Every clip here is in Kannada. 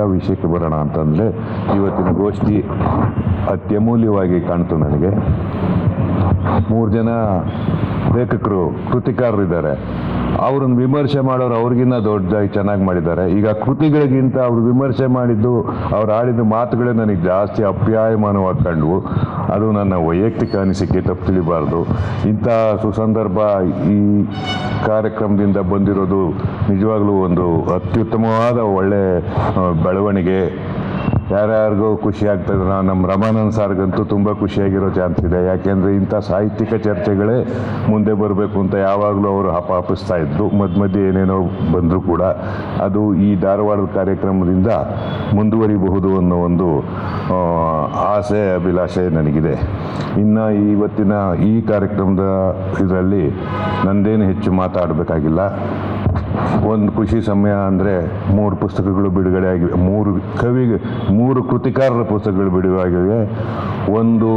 ವಿಷಯಕ್ಕೆ ಬರೋಣ ಅಂತಂದರೆ ಇವತ್ತಿನ ಗೋಷ್ಠಿ ಅತ್ಯಮೂಲ್ಯವಾಗಿ ಕಾಣ್ತು ನನಗೆ. ಮೂರು ಜನ ಲೇಖಕರು ಕೃತಿಕಾರರಿದ್ದಾರೆ. ಅವ್ರನ್ನ ವಿಮರ್ಶೆ ಮಾಡೋರು ಅವ್ರಿಗಿನ್ನ ದೊಡ್ಡದಾಗಿ ಚೆನ್ನಾಗಿ ಮಾಡಿದ್ದಾರೆ. ಈಗ ಕೃತಿಗಳಿಗಿಂತ ಅವ್ರು ವಿಮರ್ಶೆ ಮಾಡಿದ್ದು, ಅವ್ರು ಆಡಿದ ಮಾತುಗಳೇ ನನಗೆ ಜಾಸ್ತಿ ಅಪ್ಯಾಯಮಾನವಾಗಿ ಕಂಡು ಅದು ನನ್ನ ವೈಯಕ್ತಿಕ ಅನಿಸಿಕೆ, ತಪ್ಪು ತಿಳಿಬಾರ್ದು. ಇಂಥ ಸುಸಂದರ್ಭ ಈ ಕಾರ್ಯಕ್ರಮದಿಂದ ಬಂದಿರೋದು ನಿಜವಾಗ್ಲೂ ಒಂದು ಅತ್ಯುತ್ತಮವಾದ ಒಳ್ಳೆ ಬೆಳವಣಿಗೆ. ಯಾರ್ಯಾರಿಗೂ ಖುಷಿ ಆಗ್ತದೆ ನಾನು ನಮ್ಮ ರಮಾನಂದ್ ಸಾರ್ಗಂತೂ ತುಂಬ ಖುಷಿಯಾಗಿರೋ ಚಾನ್ಸ್ ಇದೆ. ಯಾಕೆಂದರೆ ಇಂಥ ಸಾಹಿತ್ಯಿಕ ಚರ್ಚೆಗಳೇ ಮುಂದೆ ಬರಬೇಕು ಅಂತ ಯಾವಾಗಲೂ ಅವರು ಹಪಾಪಿಸ್ತಾ ಇದ್ದು ಮಧ್ಯ ಮಧ್ಯೆ ಏನೇನೋ ಬಂದರೂ ಕೂಡ ಅದು ಈ ಧಾರವಾಡದ ಕಾರ್ಯಕ್ರಮದಿಂದ ಮುಂದುವರಿಬಹುದು ಅನ್ನೋ ಒಂದು ಆಸೆ, ಅಭಿಲಾಷೆ ನನಗಿದೆ. ಇನ್ನು ಇವತ್ತಿನ ಈ ಕಾರ್ಯಕ್ರಮದ ಇದರಲ್ಲಿ ನಂದೇನು ಹೆಚ್ಚು ಮಾತಾಡಬೇಕಾಗಿಲ್ಲ. ಒಂದು ಖುಷಿ ಸಮಯ ಅಂದರೆ ಮೂರು ಪುಸ್ತಕಗಳು ಬಿಡುಗಡೆ ಆಗಿವೆ. ಮೂರು ಕವಿ ಮೂರು ಕೃತಿಕಾರರ ಪುಸ್ತಕಗಳು ಬಿಡುಗಡೆ ಆಗಿವೆ. ಒಂದು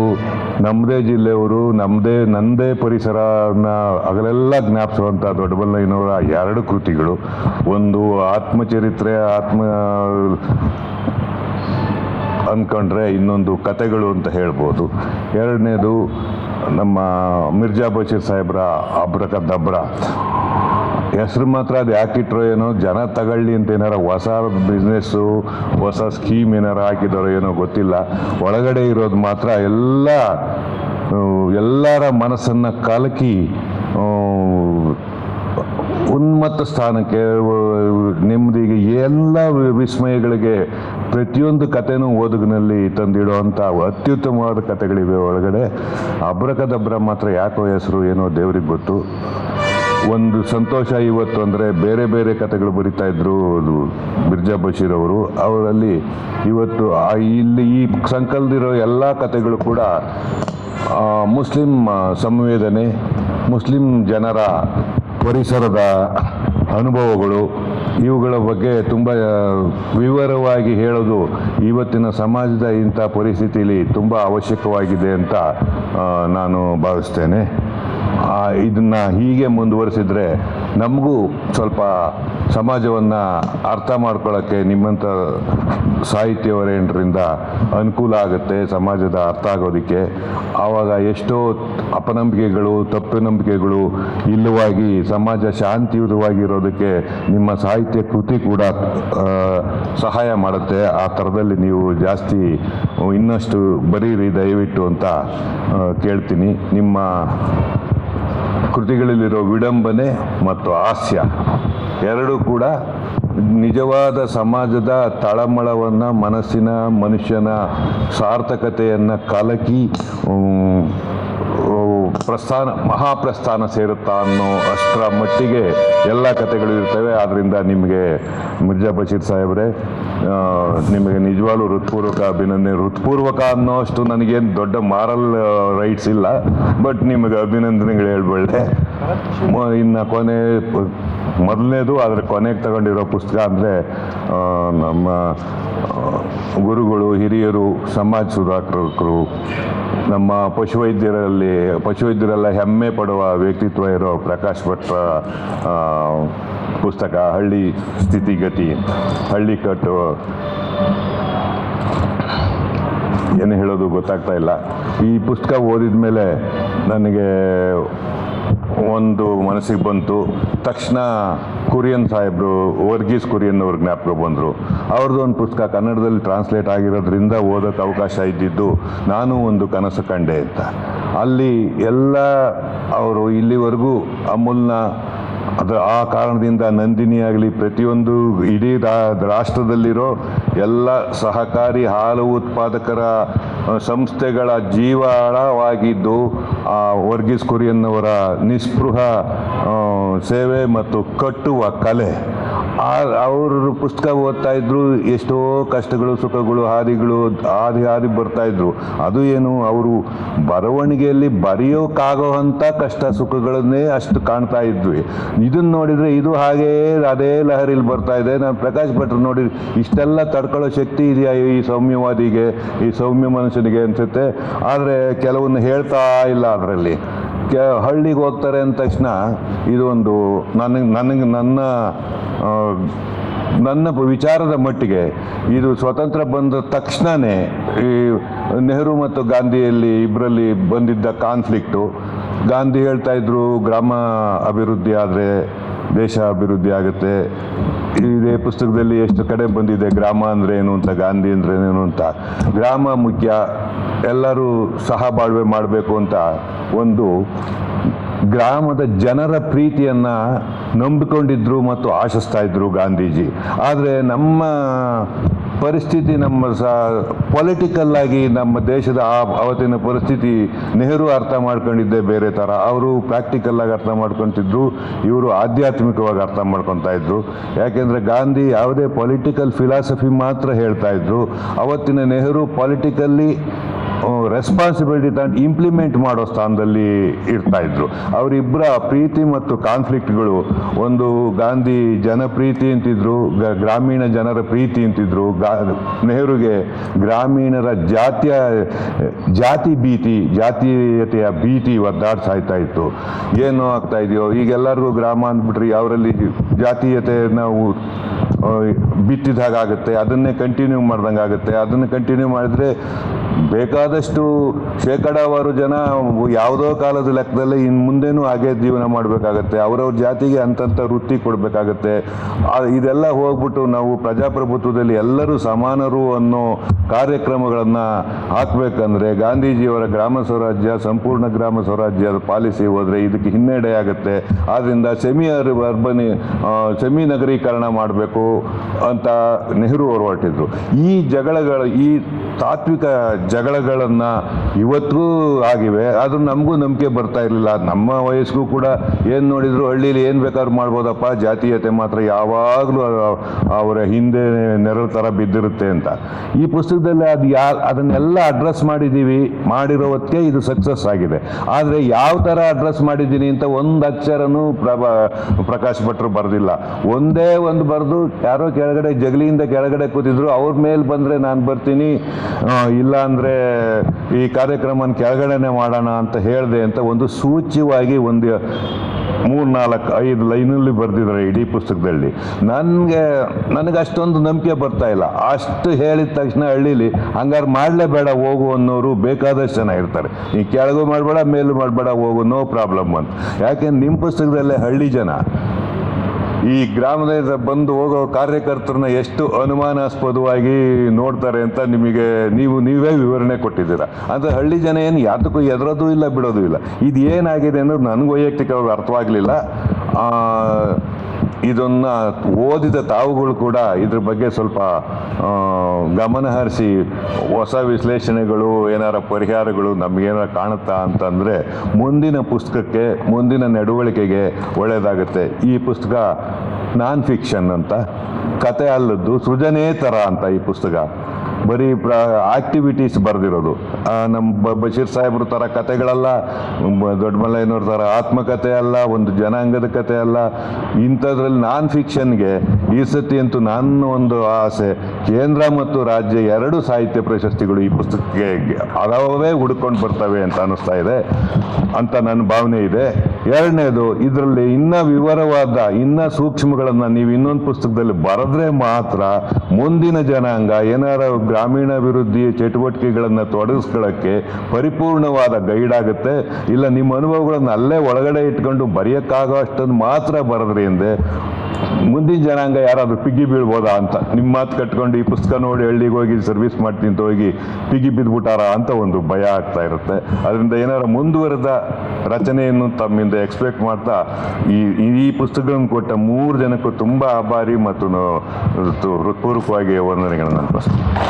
ನಮ್ಮದೇ ಜಿಲ್ಲೆಯವರು ನಮ್ಮದೇ ನಂದೇ ಪರಿಸರನ ಅಗಲೆಲ್ಲ ಜ್ಞಾಪಿಸುವಂಥ ದೊಡ್ಡಬಲ್ಲಯ್ಯನವರ ಎರಡು ಕೃತಿಗಳು. ಒಂದು ಆತ್ಮಚರಿತ್ರೆ, ಆತ್ಮ ಅಂದ್ಕೊಂಡ್ರೆ ಇನ್ನೊಂದು ಕತೆಗಳು ಅಂತ ಹೇಳ್ಬೋದು. ಎರಡನೇದು ನಮ್ಮ ಮಿರ್ಜಾ ಬಶೀರ್ ಸಾಹೇಬ್ರ ಅಬ್ರಕ ದಬ್ರ ಹೆಸರು ಮಾತ್ರ ಅದು ಯಾಕಿಟ್ರೋ ಏನೋ ಜನ ತಗೊಳ್ಳಿ ಅಂತ ಏನಾರ ಹೊಸ ಬಿಸ್ನೆಸ್ಸು ಹೊಸ ಸ್ಕೀಮ್ ಏನಾರ ಹಾಕಿದಾರೋ ಏನೋ ಗೊತ್ತಿಲ್ಲ. ಒಳಗಡೆ ಇರೋದು ಮಾತ್ರ ಎಲ್ಲ ಎಲ್ಲರ ಮನಸ್ಸನ್ನು ಕಲಕಿ ಉನ್ಮತ್ತ ಸ್ಥಾನಕ್ಕೆ ನೆಮ್ಮದಿಗೆ ಎಲ್ಲ ವಿಸ್ಮಯಗಳಿಗೆ ಪ್ರತಿಯೊಂದು ಕಥೆನೂ ಓದುಗಿನಲ್ಲಿ ತಂದಿಡುವಂಥ ಅತ್ಯುತ್ತಮವಾದ ಕಥೆಗಳಿವೆ ಒಳಗಡೆ. ಅಬ್ರಕದಬ್ರ ಮಾತ್ರ ಯಾಕೋ ಹೆಸರು ಏನೋ ದೇವ್ರಿಗೆ ಗೊತ್ತು. ಒಂದು ಸಂತೋಷ ಇವತ್ತು ಅಂದರೆ ಬೇರೆ ಬೇರೆ ಕಥೆಗಳು ಬರಿತಾ ಇದ್ರು ಅದು ಮಿರ್ಜಾ ಬಶೀರ್ ಅವರು. ಅವರಲ್ಲಿ ಇವತ್ತು ಇಲ್ಲಿ ಈ ಸಂಕಲ್ದಿರೋ ಎಲ್ಲ ಕಥೆಗಳು ಕೂಡ ಮುಸ್ಲಿಂ ಸಂವೇದನೆ, ಮುಸ್ಲಿಂ ಜನರ ಪರಿಸರದ ಅನುಭವಗಳು ಇವುಗಳ ಬಗ್ಗೆ ತುಂಬ ವಿವರವಾಗಿ ಹೇಳೋದು ಇವತ್ತಿನ ಸಮಾಜದ ಇಂಥ ಪರಿಸ್ಥಿತಿಯಲ್ಲಿ ತುಂಬ ಅವಶ್ಯಕವಾಗಿದೆ ಅಂತ ನಾನು ಭಾವಿಸ್ತೇನೆ. ಇದನ್ನ ಹೀಗೆ ಮುಂದುವರಿಸಿದರೆ ನಮಗೂ ಸ್ವಲ್ಪ ಸಮಾಜವನ್ನು ಅರ್ಥ ಮಾಡ್ಕೊಳ್ಳೋಕ್ಕೆ ನಿಮ್ಮಂಥ ಸಾಹಿತ್ಯವರೇನರಿಂದ ಅನುಕೂಲ ಆಗುತ್ತೆ, ಸಮಾಜದ ಅರ್ಥ ಆಗೋದಕ್ಕೆ. ಆವಾಗ ಎಷ್ಟೋ ಅಪನಂಬಿಕೆಗಳು, ತಪ್ಪು ನಂಬಿಕೆಗಳು ಇಲ್ಲವಾಗಿ ಸಮಾಜ ಶಾಂತಿಯುತವಾಗಿರೋದಕ್ಕೆ ನಿಮ್ಮ ಸಾಹಿತ್ಯ ಕೃತಿ ಕೂಡ ಸಹಾಯ ಮಾಡುತ್ತೆ. ಆ ಥರದಲ್ಲಿ ನೀವು ಜಾಸ್ತಿ ಇನ್ನಷ್ಟು ಬರೀರಿ, ದಯವಿಟ್ಟು ಅಂತ ಕೇಳ್ತೀನಿ. ನಿಮ್ಮ ಕೃತಿಗಳಲ್ಲಿರೋ ವಿಡಂಬನೆ ಮತ್ತು ಹಾಸ್ಯ ಎರಡೂ ಕೂಡ ನಿಜವಾದ ಸಮಾಜದ ತಳಮಳವನ್ನು ಮನಸ್ಸಿನ ಮನುಷ್ಯನ ಸಾರ್ಥಕತೆಯನ್ನು ಕಲಕಿ ಪ್ರಸ್ಥಾನ, ಮಹಾಪ್ರಸ್ಥಾನ ಸೇರುತ್ತಾ ಅನ್ನೋ ಅಷ್ಟರ ಮಟ್ಟಿಗೆ ಎಲ್ಲ ಕಥೆಗಳು ಇರ್ತವೆ. ಆದ್ದರಿಂದ ನಿಮಗೆ ಮಿರ್ಜಾ ಬಶೀರ್ ಸಾಹೇಬ್ರೆ ನಿಮಗೆ ನಿಜವಾಗ್ಲೂ ಹೃತ್ಪೂರ್ವಕ ಅಭಿನಂದನೆ. ಹೃತ್ಪೂರ್ವಕ ಅನ್ನೋ ಅಷ್ಟು ನನಗೇನು ದೊಡ್ಡ ಮಾರಲ್ ರೈಟ್ಸ್ ಇಲ್ಲ. ಬಟ್ ನಿಮಗೆ ಅಭಿನಂದನೆಗಳು ಹೇಳ್ಬಳ್ಳೆ ಇನ್ನು ಕೊನೆ ಮೊದಲನೇದು ಅದರ ಕೊನೆಗೆ ತಗೊಂಡಿರೋ ಪುಸ್ತಕ ಅಂದರೆ ನಮ್ಮ ಗುರುಗಳು, ಹಿರಿಯರು, ಸಮಾಜ ಸುಧಾರಕರು, ನಮ್ಮ ಪಶುವೈದ್ಯರಲ್ಲಿ, ಪಶುವೈದ್ಯರೆಲ್ಲ ಹೆಮ್ಮೆ ಪಡುವ ವ್ಯಕ್ತಿತ್ವ ಇರೋ ಪ್ರಕಾಶ್ ಭಟ್ರ ಪುಸ್ತಕ, ಹಳ್ಳಿ ಸ್ಥಿತಿಗತಿ ಹಳ್ಳಿ ಕಟ್ಟು. ಏನು ಹೇಳೋದು ಗೊತ್ತಾಗ್ತಾ ಇಲ್ಲ. ಈ ಪುಸ್ತಕ ಓದಿದ ಮೇಲೆ ನನಗೆ ಒಂದು ಮನಸ್ಸಿಗೆ ಬಂತು. ತಕ್ಷಣ ಕುರಿಯನ್ ಸಾಹೇಬರು, ವರ್ಗೀಸ್ ಕುರಿಯನ್ ಅವ್ರ ಜ್ಞಾಪಕ ಬಂದರು. ಅವ್ರದ್ದು ಒಂದು ಪುಸ್ತಕ ಕನ್ನಡದಲ್ಲಿ ಟ್ರಾನ್ಸ್ಲೇಟ್ ಆಗಿರೋದ್ರಿಂದ ಓದೋಕೆ ಅವಕಾಶ ಇದ್ದಿದ್ದು, ನಾನು ಒಂದು ಕನಸು ಕಂಡೆ ಅಂತ. ಅಲ್ಲಿ ಎಲ್ಲ ಅವರು ಇಲ್ಲಿವರೆಗೂ ಅಮೂಲ್ನ ಅದು ಆ ಕಾರಣದಿಂದ ನಂದಿನಿ ಆಗಲಿ ಪ್ರತಿಯೊಂದು ಇಡೀ ರಾಷ್ಟ್ರದಲ್ಲಿರೋ ಎಲ್ಲ ಸಹಕಾರಿ ಹಾಲು ಉತ್ಪಾದಕರ ಸಂಸ್ಥೆಗಳ ಜೀವಾಳವಾಗಿದ್ದು ಆ ವರ್ಗೀಸ್ ಕುರಿಯನ್ನವರ ನಿಸ್ಪೃಹ ಸೇವೆ ಮತ್ತು ಕಟ್ಟುವ ಕಲೆ ಅವರು ಪುಸ್ತಕ ಓದ್ತಾ ಇದ್ರು, ಎಷ್ಟೋ ಕಷ್ಟಗಳು, ಸುಖಗಳು, ಹಾದಿಗಳು, ಹಾದಿ ಹಾದಿ ಬರ್ತಾ ಇದ್ರು. ಅದು ಏನು, ಅವರು ಬರವಣಿಗೆಯಲ್ಲಿ ಬರೆಯೋಕ್ಕಾಗೋ ಅಂಥ ಕಷ್ಟ, ಸುಖಗಳನ್ನೇ ಅಷ್ಟು ಕಾಣ್ತಾ ಇದ್ವಿ. ಇದನ್ನ ನೋಡಿದ್ರೆ ಇದು ಹಾಗೇ, ಅದೇ ಲಹರಿಲಿ ಬರ್ತಾ ಇದೆ. ನಾನು ಪ್ರಕಾಶ್ ಭಟ್ರು ನೋಡಿ ಇಷ್ಟೆಲ್ಲ ತಡ್ಕೊಳ್ಳೋ ಶಕ್ತಿ ಇದೆಯಾ ಈ ಸೌಮ್ಯವಾದಿಗೆ, ಈ ಸೌಮ್ಯ ಮನುಷ್ಯನಿಗೆ ಅನ್ಸುತ್ತೆ. ಆದರೆ ಕೆಲವನ್ನ ಹೇಳ್ತಾ ಇಲ್ಲ ಅದರಲ್ಲಿ. ಹಳ್ಳಿಗೆ ಹೋಗ್ತಾರೆ ಅಂದ ತಕ್ಷಣ ಇದು ಒಂದು ನನಗೆ ನನಗೆ ನನ್ನ ನನ್ನ ವಿಚಾರದ ಮಟ್ಟಿಗೆ ಇದು ಸ್ವತಂತ್ರ ಬಂದ ತಕ್ಷಣವೇ ಈ ನೆಹರು ಮತ್ತು ಗಾಂಧಿಯಲ್ಲಿ ಇಬ್ಬರಲ್ಲಿ ಬಂದಿದ್ದ ಕಾನ್ಫ್ಲಿಕ್ಟು ಗಾಂಧಿ ಹೇಳ್ತಾ ಇದ್ರು, ಗ್ರಾಮ ಅಭಿವೃದ್ಧಿ ಆದರೆ ದೇಶ ಅಭಿವೃದ್ಧಿ ಆಗುತ್ತೆ. ಇದೇ ಪುಸ್ತಕದಲ್ಲಿ ಎಷ್ಟು ಕಡೆ ಬಂದಿದೆ, ಗ್ರಾಮ ಅಂದ್ರೆ ಏನು ಅಂತ, ಗಾಂಧಿ ಅಂದ್ರೆ ಏನು ಅಂತ. ಗ್ರಾಮ ಮುಖ್ಯ, ಎಲ್ಲರೂ ಸಹ ಬಾಳ್ವೆ ಮಾಡಬೇಕು ಅಂತ ಒಂದು ಗ್ರಾಮದ ಜನರ ಪ್ರೀತಿಯನ್ನ ನಂಬಿಕೊಂಡಿದ್ರು ಮತ್ತು ಆಶಿಸ್ತಾ ಇದ್ರು ಗಾಂಧೀಜಿ. ಆದರೆ ನಮ್ಮ ಪರಿಸ್ಥಿತಿ ನಮ್ಮ ಸ ಪೊಲಿಟಿಕಲ್ ಆಗಿ ನಮ್ಮ ದೇಶದ ಆ ಅವತ್ತಿನ ಪರಿಸ್ಥಿತಿ ನೆಹರು ಅರ್ಥ ಮಾಡ್ಕೊಂಡಿದ್ದೆ ಬೇರೆ ಥರ. ಅವರು ಪ್ರಾಕ್ಟಿಕಲ್ ಆಗಿ ಅರ್ಥ ಮಾಡ್ಕೊತಿದ್ರು, ಇವರು ಆಧ್ಯಾತ್ಮಿಕವಾಗಿ ಅರ್ಥ ಮಾಡ್ಕೊತಾ ಇದ್ರು. ಯಾಕೆಂದರೆ ಗಾಂಧಿ ಯಾವುದೇ ಪೊಲಿಟಿಕಲ್ ಫಿಲಾಸಫಿ ಮಾತ್ರ ಹೇಳ್ತಾ ಇದ್ರು. ಅವತ್ತಿನ ನೆಹರು ಪೊಲಿಟಿಕಲ್ಲಿ ರೆಸ್ಪಾನ್ಸಿಬಿಲಿಟಿ ತಂದು ಇಂಪ್ಲಿಮೆಂಟ್ ಮಾಡೋ ಸ್ಥಾನದಲ್ಲಿ ಇರ್ತಾ ಇದ್ರು. ಅವರಿಬ್ಬರ ಪ್ರೀತಿ ಮತ್ತು ಕಾನ್ಫ್ಲಿಕ್ಟ್ಗಳು ಒಂದು ಗಾಂಧಿ ಜನಪ್ರೀತಿ ಅಂತಿದ್ರು ಗ್ರಾಮೀಣ ಜನರ ಪ್ರೀತಿ ಅಂತಿದ್ರು ನೆಹರುಗೆ ಗ್ರಾಮೀಣರ ಜಾತಿಯ, ಜಾತಿ ಭೀತಿ, ಜಾತೀಯತೆಯ ಭೀತಿ ಒದ್ದಾಡ್ಸಾಯ್ತಾ ಇತ್ತು. ಏನು ಆಗ್ತಾ ಇದೆಯೋ, ಈಗೆಲ್ಲರಿಗೂ ಗ್ರಾಮ ಅಂದ್ಬಿಟ್ರಿ, ಅವರಲ್ಲಿ ಜಾತೀಯತೆ ನಾವು ಬಿತ್ತಿದ ಹಾಗಾಗುತ್ತೆ, ಅದನ್ನೇ ಕಂಟಿನ್ಯೂ ಮಾಡ್ದಂಗೆ ಆಗುತ್ತೆ ಅದನ್ನು ಕಂಟಿನ್ಯೂ ಮಾಡಿದ್ರೆ ಬೇಕಾದಷ್ಟು ಶೇಕಡಾವಾರು ಜನ ಯಾವುದೋ ಕಾಲದ ಲೆಕ್ಕದಲ್ಲಿ ಇನ್ನು ಮುಂದೇನೂ ಹಾಗೆ ಜೀವನ ಮಾಡಬೇಕಾಗತ್ತೆ. ಅವರವ್ರ ಜಾತಿಗೆ ಅಂತಂಥ ವೃತ್ತಿ ಕೊಡಬೇಕಾಗತ್ತೆ. ಇದೆಲ್ಲ ಹೋಗ್ಬಿಟ್ಟು ನಾವು ಪ್ರಜಾಪ್ರಭುತ್ವದಲ್ಲಿ ಎಲ್ಲರೂ ಸಮಾನರು ಅನ್ನೋ ಕಾರ್ಯಕ್ರಮಗಳನ್ನು ಹಾಕಬೇಕಂದ್ರೆ ಗಾಂಧೀಜಿಯವರ ಗ್ರಾಮ ಸ್ವರಾಜ್ಯ, ಸಂಪೂರ್ಣ ಗ್ರಾಮ ಸ್ವರಾಜ್ಯದ ಪಾಲಿಸಿ ಹೋದರೆ ಇದಕ್ಕೆ ಹಿನ್ನಡೆ ಆಗುತ್ತೆ. ಆದ್ದರಿಂದ ಸೆಮಿ ಅರ್ಬನಿ ಸೆಮಿ ನಗರೀಕರಣ ಮಾಡಬೇಕು ಅಂತ ನೆಹರು ಹೊರಟಿದ್ರು. ಈ ಜಗಳಗಳು, ಈ ತಾತ್ವಿಕ ಜಗಳಗಳನ್ನು ಇವತ್ತಿಗೂ ಆಗಿವೆ, ಆದರೂ ನಮಗೂ ನಂಬಿಕೆ ಬರ್ತಾ ಇರಲಿಲ್ಲ. ನಮ್ಮ ವಯಸ್ಸಿಗೂ ಕೂಡ ಏನು ನೋಡಿದ್ರು ಹಳ್ಳಿಲಿ ಏನು ಬೇಕಾದ್ರೂ ಮಾಡ್ಬೋದಪ್ಪ, ಜಾತೀಯತೆ ಮಾತ್ರ ಯಾವಾಗಲೂ ಅವರ ಹಿಂದೆ ನೆರಳು ಥರ ಬಿದ್ದಿರುತ್ತೆ ಅಂತ. ಈ ಪುಸ್ತಕದಲ್ಲಿ ಅದು ಯಾ, ಅದನ್ನೆಲ್ಲ ಅಡ್ರೆಸ್ ಮಾಡಿದ್ದೀವಿ, ಮಾಡಿರೋ ಹೊತ್ತಿಗೆ ಇದು ಸಕ್ಸಸ್ ಆಗಿದೆ. ಆದರೆ ಯಾವ ಥರ ಅಡ್ರೆಸ್ ಮಾಡಿದ್ದೀನಿ ಅಂತ ಒಂದು ಅಕ್ಷರನೂ ಪ್ರಕಾಶ್ ಭಟ್ರು ಬರೆದಿಲ್ಲ. ಒಂದೇ ಒಂದು ಬರೆದು ಯಾರೋ ಕೆಳಗಡೆ ಜಗಲಿಯಿಂದ ಕೆಳಗಡೆ ಕೂತಿದ್ರು, ಅವ್ರ ಮೇಲೆ ಬಂದರೆ ನಾನು ಬರ್ತೀನಿ ಇಲ್ಲ ಅಂದರೆ ಈ ಕಾರ್ಯಕ್ರಮ ಕೆಳಗಡೆನೆ ಮಾಡೋಣ ಅಂತ ಹೇಳಿದೆ ಅಂತ ಒಂದು ಸೂಚ್ಯವಾಗಿ ಒಂದು ಮೂರು ನಾಲ್ಕು ಐದು ಲೈನಲ್ಲಿ ಬರೆದಿದ್ದಾರೆ ಇಡೀ ಪುಸ್ತಕದಲ್ಲಿ. ನನಗೆ ನನಗೆ ಅಷ್ಟೊಂದು ನಂಬಿಕೆ ಬರ್ತಾ ಇಲ್ಲ. ಅಷ್ಟು ಹೇಳಿದ ತಕ್ಷಣ ಹಳ್ಳಿಲಿ, ಹಂಗಾರೆ ಮಾಡಲೇಬೇಡ ಹೋಗು ಅನ್ನೋರು ಬೇಕಾದಷ್ಟು ಜನ ಇರ್ತಾರೆ. ಈ ಕೆಳಗೂ ಮಾಡಬೇಡ, ಮೇಲೂ ಮಾಡಬೇಡ, ಹೋಗು, ನೋ ಪ್ರಾಬ್ಲಮ್ ಅಂತ. ಯಾಕೆ ನಿಮ್ಮ ಪುಸ್ತಕದಲ್ಲೇ ಹಳ್ಳಿ ಜನ. ಈ ಗ್ರಾಮದಿಂದ ಬಂದು ಹೋಗೋ ಕಾರ್ಯಕರ್ತರನ್ನ ಎಷ್ಟು ಅನುಮಾನಾಸ್ಪದವಾಗಿ ನೋಡ್ತಾರೆ ಅಂತ ನಿಮಗೆ ನೀವು, ನೀವೇ ವಿವರಣೆ ಕೊಟ್ಟಿದ್ದೀರಾ. ಅಂದರೆ ಹಳ್ಳಿ ಜನ ಏನು ಯಾತಕ್ಕೂ ಎದುರೋದು ಇಲ್ಲ, ಬಿಡೋದು ಇಲ್ಲ. ಇದು ಏನಾಗಿದೆ ಅನ್ನೋದು ನನಗೆ ವೈಯಕ್ತಿಕವಾಗಿ ಅರ್ಥವಾಗಲಿಲ್ಲ. ಇದನ್ನ ಓದಿದ ತಾವುಗಳು ಕೂಡ ಇದ್ರ ಬಗ್ಗೆ ಸ್ವಲ್ಪ ಗಮನ ಹರಿಸಿ, ಹೊಸ ವಿಶ್ಲೇಷಣೆಗಳು, ಏನಾರ ಪರಿಹಾರಗಳು ನಮಗೇನಾರ ಕಾಣುತ್ತಾ ಅಂತಂದರೆ ಮುಂದಿನ ಪುಸ್ತಕಕ್ಕೆ, ಮುಂದಿನ ನಡವಳಿಕೆಗೆ ಒಳ್ಳೆಯದಾಗುತ್ತೆ ಈ ಪುಸ್ತಕ ನಾನ್ ಫಿಕ್ಷನ್ ಅಂತ, ಕತೆ ಅಲ್ಲದ್ದು ಸೃಜನೇತರ ಅಂತ ಈ ಪುಸ್ತಕ. ಬರೀ ಪ್ರ ಆಕ್ಟಿವಿಟೀಸ್ ಬರೆದಿರೋದು. ನಮ್ಮ ಬಶೀರ್ ಸಾಹೇಬ್ರ ಥರ ಕತೆಗಳಲ್ಲ ದೊಡ್ಡಮಲ್ಲಯ್ಯನವ್ರ ದೊಡ್ಡ ಮಲ್ಲಯ್ಯನವ್ರ ಥರ ಆತ್ಮಕತೆ ಅಲ್ಲ, ಒಂದು ಜನಾಂಗದ ಕತೆ ಅಲ್ಲ. ಇಂಥದ್ರಲ್ಲಿ ನಾನ್ ಫಿಕ್ಷನ್ಗೆ ಈ ಸತಿ ಅಂತೂ ನನ್ನ ಒಂದು ಆಸೆ, ಕೇಂದ್ರ ಮತ್ತು ರಾಜ್ಯ ಎರಡು ಸಾಹಿತ್ಯ ಪ್ರಶಸ್ತಿಗಳು ಈ ಪುಸ್ತಕಕ್ಕೆ ಅದಾವೇ ಹುಡ್ಕೊಂಡು ಬರ್ತವೆ ಅಂತ ಅನ್ನಿಸ್ತಾ ಇದೆ ಅಂತ ನನ್ನ ಭಾವನೆ ಇದೆ. ಎರಡನೇದು, ಇದರಲ್ಲಿ ಇನ್ನೂ ವಿವರವಾದ, ಇನ್ನ ಸೂಕ್ಷ್ಮಗಳನ್ನು ನೀವು ಇನ್ನೊಂದು ಪುಸ್ತಕದಲ್ಲಿ ಬರೆದ್ರೆ ಮಾತ್ರ ಮುಂದಿನ ಜನಾಂಗ ಏನಾರ ಗ್ರಾಮೀಣಾಭಿವೃದ್ಧಿ ಚಟುವಟಿಕೆಗಳನ್ನು ತೊಡಗಿಸ್ಕೊಳ್ಳೋಕ್ಕೆ ಪರಿಪೂರ್ಣವಾದ ಗೈಡ್ ಆಗುತ್ತೆ. ಇಲ್ಲ, ನಿಮ್ಮ ಅನುಭವಗಳನ್ನು ಅಲ್ಲೇ ಒಳಗಡೆ ಇಟ್ಕೊಂಡು ಬರೆಯೋಕ್ಕಾಗೋ ಅಷ್ಟೊಂದು ಮಾತ್ರ ಬರೋದ್ರಿಂದ ಮುಂದಿನ ಜನಾಂಗ ಯಾರಾದರೂ ಪಿಗ್ಗಿ ಬೀಳ್ಬೋದಾ ಅಂತ. ನಿಮ್ಮ ಮಾತು ಕಟ್ಕೊಂಡು ಈ ಪುಸ್ತಕ ನೋಡಿ ಹಳ್ಳಿಗೆ ಹೋಗಿ ಸರ್ವಿಸ್ ಮಾಡ್ತೀನಿ ಹೋಗಿ ಪಿಗ್ಗಿ ಬಿದ್ದುಬಿಟ್ಟಾರ ಅಂತ ಒಂದು ಭಯ ಆಗ್ತಾ ಇರುತ್ತೆ. ಅದರಿಂದ ಏನಾರ ಮುಂದುವರೆದ ರಚನೆಯನ್ನು ತಮ್ಮಿಂದ ಎಕ್ಸ್ಪೆಕ್ಟ್ ಮಾಡ್ತಾ ಈ ಈ ಪುಸ್ತಕಗಳನ್ನು ಕೊಟ್ಟ ಮೂರು ಜನಕ್ಕೂ ತುಂಬ ಆಭಾರಿ ಮತ್ತು ಹೃತ್ಪೂರ್ವಕವಾಗಿ ವಂದನೆಗಳನ್ನು ನಾನು